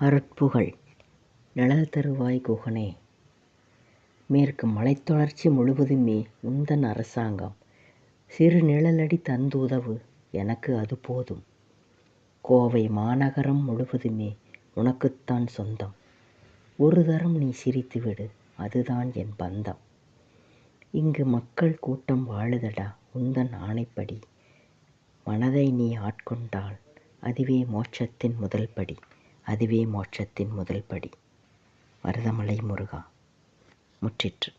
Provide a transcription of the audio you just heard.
அருட்புகழ். நிழல் தருவாய் குகனே. மேற்கு மலைத்தொடர்ச்சி முழுவதுமே உந்தன் அரசாங்கம். சிறு நிழலடி தந்துதவு எனக்கு அது போதும். கோவை மாநகரம் முழுவதுமே உனக்குத்தான் சொந்தம். ஒரு தரம் நீ சிரித்துவிடு அதுதான் என் பந்தம். இங்கு மக்கள் கூட்டம் வாழுதடா உந்தன் ஆணைப்படி. மனதை நீ ஆட்கொண்டால் அதுவே மோட்சத்தின் முதல் படி அதுவே மோட்சத்தின் முதல் படி. வரதமலை முருகா. முற்றிற்று.